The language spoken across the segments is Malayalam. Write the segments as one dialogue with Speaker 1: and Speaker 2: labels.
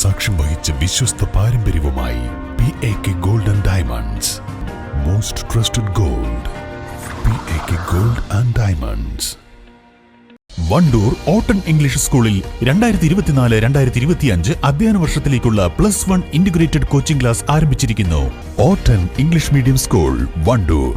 Speaker 1: സാക്ഷ്യം വഹിച്ച വിശ്വസ്ത പാരമ്പര്യവുമായി P A K gold and diamonds most trusted gold P A K gold and diamonds Wandoor ഓട്ടൺ English സ്കൂളിൽ രണ്ടായിരത്തി ഇരുപത്തിനാല് രണ്ടായിരത്തി ഇരുപത്തിയഞ്ച് അധ്യയന വർഷത്തിലേക്കുള്ള plus one integrated coaching class ആരംഭിച്ചിരിക്കുന്നു. ഓട്ടൺ ഇംഗ്ലീഷ് മീഡിയം സ്കൂൾ വണ്ടൂർ.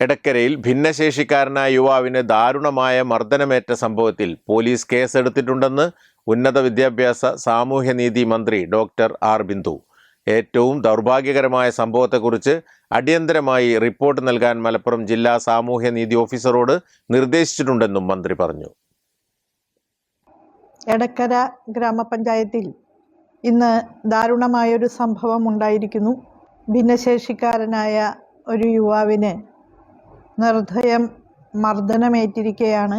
Speaker 2: എടക്കരയിൽ ഭിന്നശേഷിക്കാരനായ യുവാവിന് ദാരുണമായ മർദ്ദനമേറ്റ സംഭവത്തിൽ പോലീസ് കേസെടുത്തിട്ടുണ്ടെന്ന് ഉന്നത വിദ്യാഭ്യാസ സാമൂഹ്യനീതി മന്ത്രി ഡോക്ടർ ആർ ബിന്ദു. ഏറ്റവും ദൗർഭാഗ്യകരമായ സംഭവത്തെക്കുറിച്ച് അടിയന്തരമായി റിപ്പോർട്ട് നൽകാൻ മലപ്പുറം ജില്ലാ സാമൂഹ്യനീതി ഓഫീസറോട് നിർദ്ദേശിച്ചിട്ടുണ്ടെന്നും മന്ത്രി പറഞ്ഞു.
Speaker 3: എടക്കര ഗ്രാമപഞ്ചായത്തിൽ ഇന്ന് ദാരുണമായൊരു സംഭവം ഉണ്ടായിരിക്കുന്നു. ഭിന്നശേഷിക്കാരനായ ഒരു യുവാവിന് നിർദ്ധയം മർദ്ദനമേറ്റിരിക്കുകയാണ്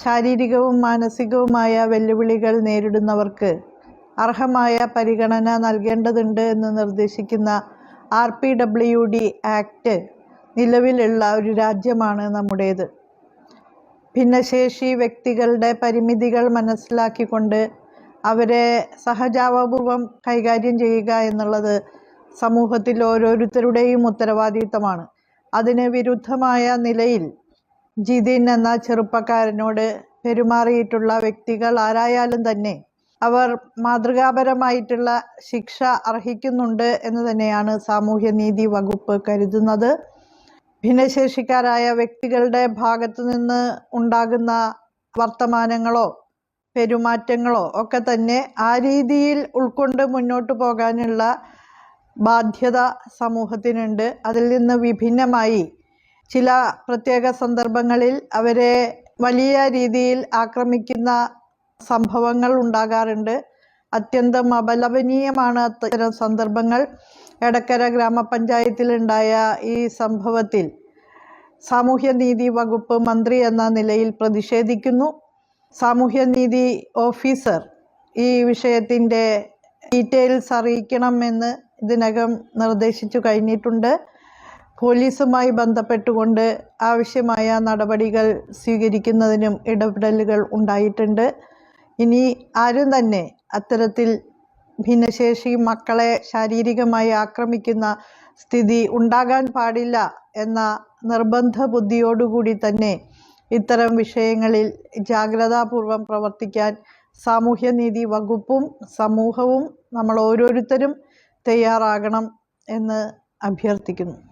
Speaker 3: ശാരീരികവും മാനസികവുമായ വെല്ലുവിളികൾ നേരിടുന്നവർക്ക് അർഹമായ പരിഗണന നൽകേണ്ടതുണ്ട് എന്ന് നിർദ്ദേശിക്കുന്ന R P W D act നിലവിലുള്ള ഒരു രാജ്യമാണ് നമ്മുടേത്. ഭിന്നശേഷി വ്യക്തികളുടെ പരിമിതികൾ മനസ്സിലാക്കിക്കൊണ്ട് അവരെ സഹജാവപൂർവം കൈകാര്യം ചെയ്യുക എന്നുള്ളത് സമൂഹത്തിൽ ഓരോരുത്തരുടെയും ഉത്തരവാദിത്തമാണ്. അതിന് വിരുദ്ധമായ നിലയിൽ ജിതിൻ എന്ന ചെറുപ്പക്കാരനോട് പെരുമാറിയിട്ടുള്ള വ്യക്തികൾ ആരായാലും തന്നെ അവർ മാതൃകാപരമായിട്ടുള്ള ശിക്ഷ അർഹിക്കുന്നുണ്ട് എന്ന് തന്നെയാണ് സാമൂഹ്യനീതി വകുപ്പ് കരുതുന്നത്. ഭിന്നശേഷിക്കാരായ വ്യക്തികളുടെ ഭാഗത്തു നിന്ന് ഉണ്ടാകുന്ന വർത്തമാനങ്ങളോ പെരുമാറ്റങ്ങളോ ഒക്കെ തന്നെ ആ രീതിയിൽ ഉൾക്കൊണ്ട് മുന്നോട്ട് പോകാനുള്ള ബാധ്യത സമൂഹത്തിനുണ്ട്. അതിൽ നിന്ന് വിഭിന്നമായി ചില പ്രത്യേക സന്ദർഭങ്ങളിൽ അവരെ വലിയ രീതിയിൽ ആക്രമിക്കുന്ന സംഭവങ്ങൾ ഉണ്ടാകാറുണ്ട്. അത്യന്തം അപലപനീയമാണ് അത്തരം സന്ദർഭങ്ങൾ. എടക്കര ഗ്രാമപഞ്ചായത്തിലുണ്ടായ ഈ സംഭവത്തിൽ സാമൂഹ്യനീതി വകുപ്പ് മന്ത്രി എന്ന നിലയിൽ പ്രതിഷേധിക്കുന്നു. സാമൂഹ്യനീതി ഓഫീസർ ഈ വിഷയത്തിന്റെ ഡീറ്റെയിൽസ് അറിയിക്കണമെന്ന് ഇതിനകം നിർദ്ദേശിച്ചു കഴിഞ്ഞിട്ടുണ്ട്. പോലീസുമായി ബന്ധപ്പെട്ടുകൊണ്ട് ആവശ്യമായ നടപടികൾ സ്വീകരിക്കുന്നതിനും ഇടപെടലുകൾ ഉണ്ടായിട്ടുണ്ട്. ഇനി ആരും തന്നെ അത്തരത്തിൽ ഭിന്നശേഷി മക്കളെ ശാരീരികമായി ആക്രമിക്കുന്ന സ്ഥിതി ഉണ്ടാകാൻ പാടില്ല എന്ന നിർബന്ധ ബുദ്ധിയോടുകൂടി തന്നെ ഇത്തരം വിഷയങ്ങളിൽ ജാഗ്രതാപൂർവം പ്രവർത്തിക്കാൻ സാമൂഹ്യനീതി വകുപ്പും സമൂഹവും നമ്മൾ ഓരോരുത്തരും തയ്യാറാകണം എന്ന് അഭ്യർത്ഥിക്കുന്നു.